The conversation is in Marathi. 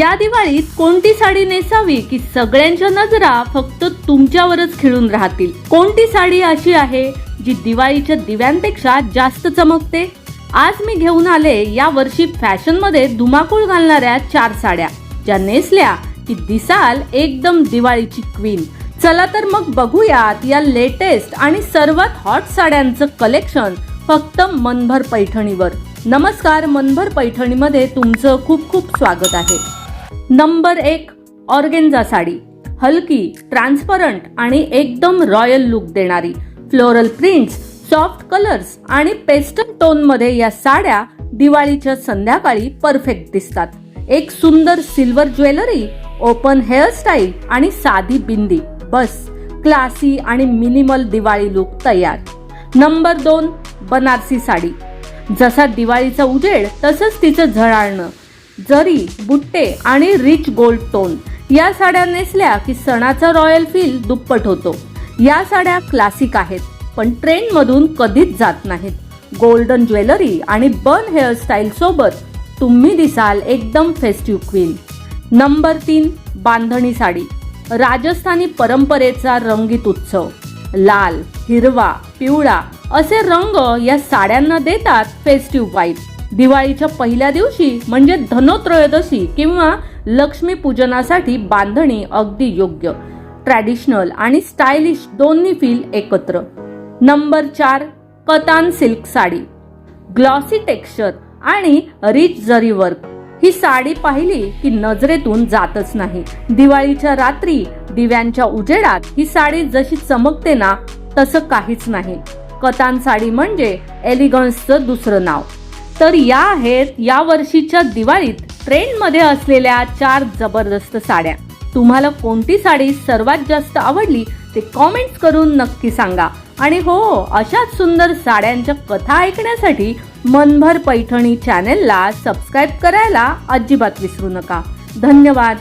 या दिवाळीत कोणती साडी नेसावी की सगळ्यांच्या नजरा फक्त तुमच्यावरच खिळून राहतील? कोणती साडी अशी आहे जी दिवाळीच्या दिव्यांपेक्षा जास्त चमकते? आज मी घेऊन आले या वर्षी फॅशनमध्ये धुमाकूळ घालणाऱ्या चार साड्या. ज्या नेसल्या की दिसाल एकदम दिवाळीची क्वीन. चला तर मग बघूयात या लेटेस्ट आणि सर्वात हॉट साड्यांचं कलेक्शन फक्त मनभर पैठणीवर. नमस्कार मनभर पैठणीमध्ये तुमचं खूप खूप स्वागत आहे. नंबर एक ऑर्गेन्झा साडी. हलकी ट्रान्सपरंट आणि एकदम रॉयल लुक देणारी. फ्लोरल प्रिंट्स सॉफ्ट कलर्स आणि पेस्टल टोनमध्ये या साड्या दिवाळीच्या संध्याकाळी परफेक्ट दिसतात. एक सुंदर सिल्वर ज्वेलरी ओपन हेअरस्टाईल आणि साधी बिंदी. बस क्लासी आणि मिनिमल दिवाळी लुक तयार. नंबर दोन बनारसी साडी. जसा दिवाळीचा उजेड तसंच तिचं झळाळणं. जरी बुट्टे आणि रिच गोल्ड टोन या साड्या नेसल्या की सणाचा रॉयल फील दुप्पट होतो. या साड्या क्लासिक आहेत पण ट्रेनमधून कधीच जात नाहीत. गोल्डन ज्वेलरी आणि बन हेअरस्टाईल सोबत तुम्ही दिसाल एकदम फेस्टिव्ह क्वीन नंबर तीन बांधणी साडी. राजस्थानी परंपरेचा रंगीत उत्सव. लाल हिरवा पिवळा असे रंग या साड्यांना देतात फेस्टिव्ह वाईब दिवाळीच्या पहिल्या दिवशी म्हणजे धनोत्रयोदशी किंवा लक्ष्मी पूजनासाठी बांधणी अगदी योग्य. ट्रॅडिशनल आणि स्टायलिश दोन्ही फील एकत्र. नंबर चार Katan silk sari. Glossy texture आणि रिच जरी वर्क. ही साडी पाहिली की नजरेतून जातच नाही. दिवाळीच्या रात्री दिव्यांच्या उजेडात ही साडी जशी चमकते ना तसं काहीच नाही. कतान साडी म्हणजे एलिगन्सचं दुसरं नाव. तर या आहेत या वर्षीच्या दिवाळीत ट्रेंडमध्ये असलेल्या चार जबरदस्त साड्या. तुम्हाला कोणती साडी सर्वात जास्त आवडली ते कॉमेंट्स करून नक्की सांगा. आणि हो अशाच सुंदर साड्यांच्या कथा ऐकण्यासाठी मनभर पैठणी चॅनेलला सबस्क्राईब करायला अजिबात विसरू नका. धन्यवाद.